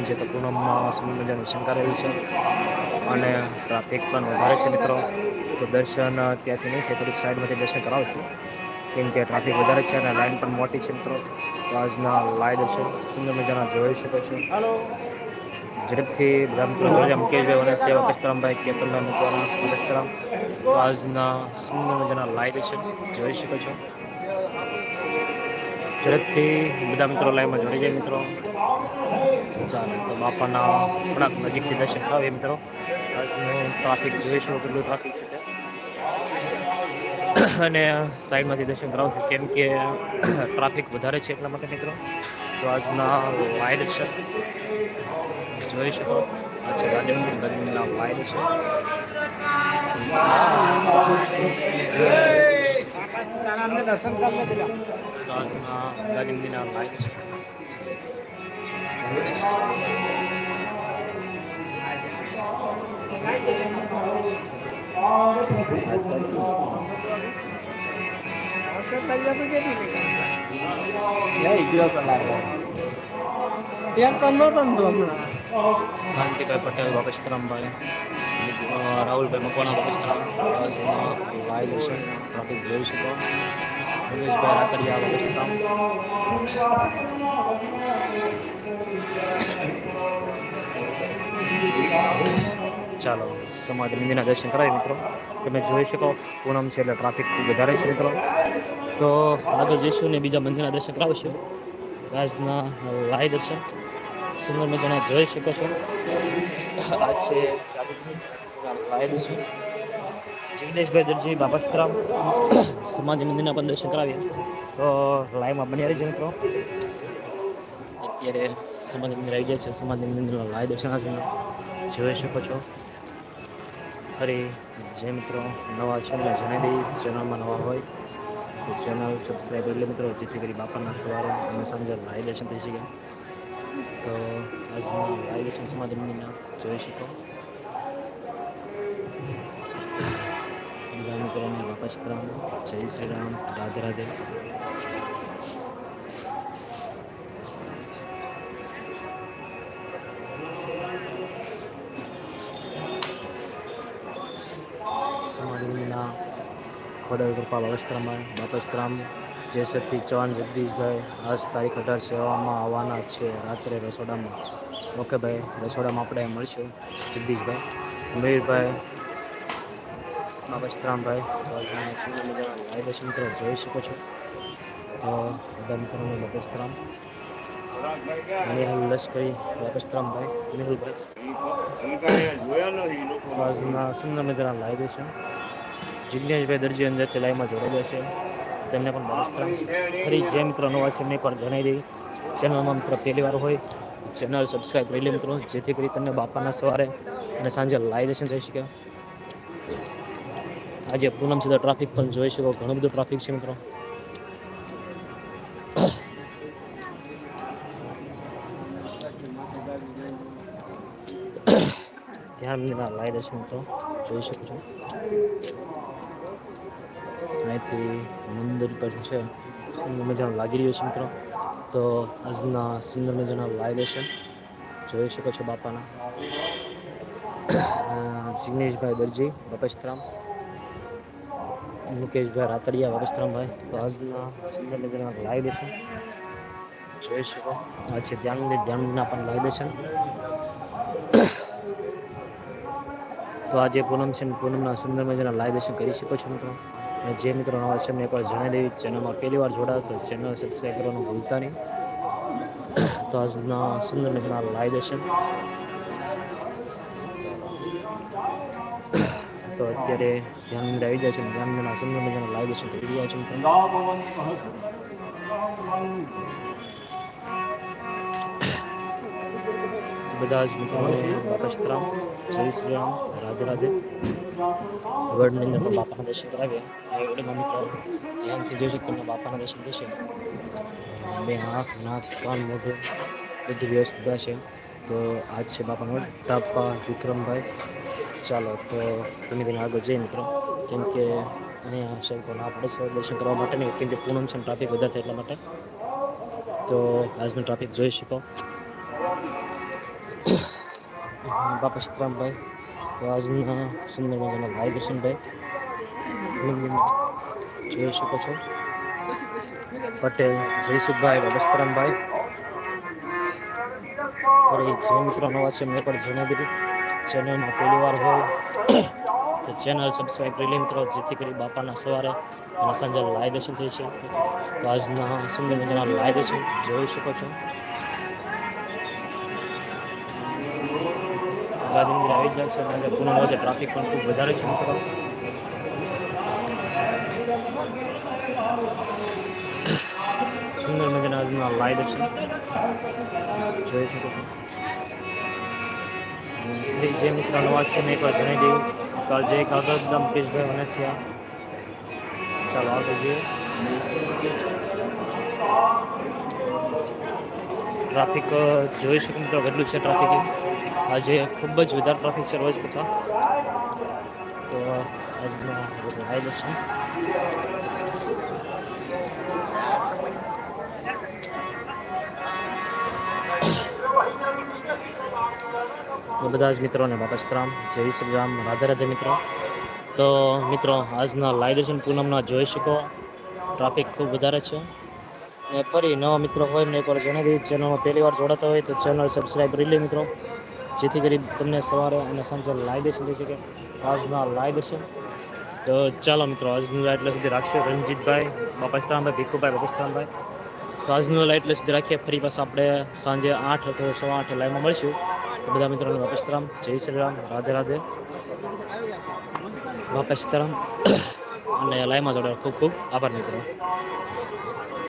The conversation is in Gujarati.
પૂનમ છે તો પૂનમમાં સુંદર મજાનું શંકારેલું છે. અને ટ્રાફિક પણ વધારે છે મિત્રો. તો દર્શન ત્યાંથી નહીં થાય થોડીક સાઈડમાંથી દર્શન કરાવશું. કેમ કે ટ્રાફિક વધારે છે અને લાઈન પણ મોટી છે મિત્રો. તો આજના લાઈવ દર્શન સુંદર મજાના જોઈ શકો છો. ઝડપથી બધા મિત્રો જોડે મુકેશભાઈ અને સેવા કસ્તરામભાઈ કેતનભાઈ મુકવાના કસ્તરામ તો આજના સુંદર મજાના લાઈવ દર્શન જોઈ શકો છો. ઝડપથી બધા મિત્રો લાઈવમાં જોડી જાય મિત્રો. ચાલો, તો બાપાના થોડાક નજીકથી દર્શન કરાવીએ મિત્રો. આજનું ટ્રાફિક જોઈશું કેટલું ટ્રાફિક છે અને સાઈડમાંથી દર્શન કરાવું છું કેમ કે ટ્રાફિક વધારે છે એટલા માટે મિત્રો. તો આજના લાઈવ દર્શન જોઈ શકો. આ છે ગાંધી મંદિર ગાંધી મંદિરના લાઈવ દર્શન તો આજના ગાંધી મંદિરના લાઈવ દર્શન કાંતિભાઈ પટેલ અ, રાહુલભાઈ મકવાણા આજના લાઈવ દર્શન ટ્રાફિક જોઈ શકો મહેશભાઈ રાતડિયા વાગસ્તરામ ચાલો સમાજ મંદિરના દર્શન કરાવી મિત્રો તમે જોઈ શકો પૂનમ છે એટલે ટ્રાફિક ખૂબ વધારે છે મિત્રો તો આગળ જઈશું ને બીજા મંદિરના દર્શન કરાવશું આજના લાઈવ દર્શન સુંદર મજાના જોઈ શકો છો. આ છે લાઈવ દર્શન જગદીશભાઈ દરજી બાબસ્તરામ સમાજ મંદિરના પણ દર્શન કરાવીએ. તો લાઈવમાં બની આવી છે મિત્રો. અત્યારે સમાજ મંદિર આવી ગયા છે. સમાજ મંદિરના લાઈવ દર્શન જોઈ શકો છો. ફરી જે મિત્રો નવા છે ને જણાવી દઈ ચેનલમાં નવા હોય તો ચેનલ સબસ્ક્રાઈબ કરી મિત્રો. જેથી કરી બાપાના સવારે અને સાંજે લાઈવ દર્શન થઈ શકે. તો આજના દર્શન સમાધિ મંદિરના જોઈ શકો. બધા મિત્રોને બાપસ્તરામ જય શ્રી રામ રાધે. રાધે ખોડલ કૃપા વસ્ત્રામાં બાપસ્તરામ જેસરથી ચૌહાણ જગદીશભાઈ, આજ તારીખ અઢાર સેવામાં આવવાના છે, રાત્રે રસોડામાં. ઓકે ભાઈ, રસોડામાં આપણે મળશું. જગદીશભાઈ મીરભાઈ બાપસ્તરામભાઈ તો આજના સુંદર મજાના લાઈવ દર્શન મિત્રો જોઈ શકો છો. તો બધા મિત્રોને બાપસ્તરામ મેહુલ લશ્કરી બાપસ્તરામભાઈ મેહુલભાઈ આજના સુંદર મજાના લાઈવ દઈશું જિજ્ઞેશભાઈ દરજી અંદરથી લાઈવમાં જોડાયેલા છે. તેમને પણ નમસ્કાર ફરી જે મિત્રો નવા છે એમને પણ જણાવી દઈ ચેનલમાં મિત્ર પહેલી વાર હોય, ચેનલ સબસ્ક્રાઈબ કરી લે મિત્રો, જેથી કરી તમને બાપાના સવારે અને સાંજે લાઈવ દર્શન થઈ શકે. આજે પૂનમ છે ટ્રાફિક પણ જોઈ શકો, ઘણું બધું ટ્રાફિક છે મિત્રો. ધ્યાન મંદિરના દર્શન મિત્રો, જોઈ શકો છો. અહીંથી મંદિર પર છે. મજાનું લાગી રહ્યું છે મિત્રો. તો આજના સુંદર મજાના લાઈવ દર્શન જોઈ શકો છો બાપાના. જિગ્નેશભાઈ દરજી બપસ્તરામ મુકેશભાઈ રાતડિયા બપસ્તરામભાઈ તો આજના સુંદર મજાના લાઈવ દર્શન જોઈ શકો. આ છે ધ્યાન ધ્યાનના પણ લાઈવ દર્શન તો આજે પૂનમ છે પૂનમના સુંદર મજાના લાઈવ દર્શન કરી શકો છો મિત્રો. અને જે મિત્રો નવા છે, એમને એકવાર જણાવી દેવી ચેનલમાં પહેલી વાર જોડાવ તો ચેનલ સબસ્ક્રાઈબ કરવાનું ભૂલતા નહીં. તો આજના સુંદર મજાના લાઈ દેશે તો અત્યારે ધ્યાન મંદિર આવી જાય છે ધ્યાન મંદિરના સુંદર મજાના લાઈ દેશે કરી રહ્યા છે મિત્રો. બધા જ મિત્રોને બાપસ્તરામ જય શ્રી રામ, રાધે રાધે. વર્લ્ડની અંદર પણ બાપાના દર્શન કરાવીએ. આ વિડીયોમાં મિત્રો ધ્યાનથી જોઈ શકો તમને બાપાના દર્શન થશે. બે આંખ નાક કાન, મોઢું, બધું વ્યવસ્થિત છે તો આજ છે બાપાનો ટાપા, વિક્રમભાઈ. ચાલો, તો તમે તેને આગળ જઈએ મિત્રો. કેમ કે અહીંયા પડે છે દર્શન કરવા માટે નહીં કેમ કે પૂનમ છે ટ્રાફિક વધારે થાય એટલા માટે. તો આજનું ટ્રાફિક જોઈ શકો. બાપા સીતરામભાઈ તો આજના સુંદર મજાના ભાઈ દર્શનભાઈ જોઈ શકો છો. પટેલ, જયસુખભાઈ બાબા સીતરામભાઈ ફરી જે મિત્રો નવા છે, મેં પણ જણાવી ચેનલમાં પહેલી વાર હોય તો ચેનલ સબસ્ક્રાઈબ કરી લે મિત્રો, જેથી કરી બાપાના સવારે અને સાંજે લાઈ દર્શન થઈ શકે તો આજના સુંદર મજાના લાઈ દર્શન જોઈ શકો છો. ગાંધી આવી જાય છે અને પૂનમ વચ્ચે ટ્રાફિક પણ ખૂબ વધારે છે મિત્રો. સુંદર મજાના આજના લાઈ દર્શન જોઈ શકો છો. જે મિત્રો નવા છે મેં એકવાર જણાવી દઉં. કાલ જય કાગળદા મુકેશભાઈ વનસિયા ચાલો આગળ જોઈએ. ટ્રાફિક જોઈ શકું તો કેટલું છે ટ્રાફિક આજે ખૂબ જ વધારે ટ્રાફિક છે રોજ કરતાં. તો આજના બધા જ મિત્રોને બાપા શ્રીરામ જય શ્રી રામ, રાધે રાધે મિત્રો. તો મિત્રો, આજના લાઈ પૂનમના જોઈ શકો. ટ્રાફિક ખૂબ વધારે છે. ને ફરી નવા મિત્રો હોય એમને એકવાર જણાવી દઉં ચેનલમાં પહેલી વાર જોડાતા હોય તો ચેનલ સબસ્ક્રાઈબ કરી લે મિત્રો. જેથી કરી તમને સવારે અને સાંજે લાઈ દર્શન થઈ શકે. આજના લાઈ દર્શન. તો ચાલો મિત્રો, આજનું લાઈવ એટલે સુધી રાખશો. રણજીતભાઈ બાપા ભીખુભાઈ, બાપસ્તાનભાઈ. તો આજનું લાઈવ એટલે સુધી રાખીએ. ફરી પાછા આપણે સાંજે આઠ અથવા સવા આઠે લાઈવમાં મળીશું. તો બધા મિત્રોને બાપા જય શ્રી રામ, રાધે રાધે. બાપાસ્તારામ અને લાઈવમાં જોડાવા ખૂબ ખૂબ આભાર મિત્રો.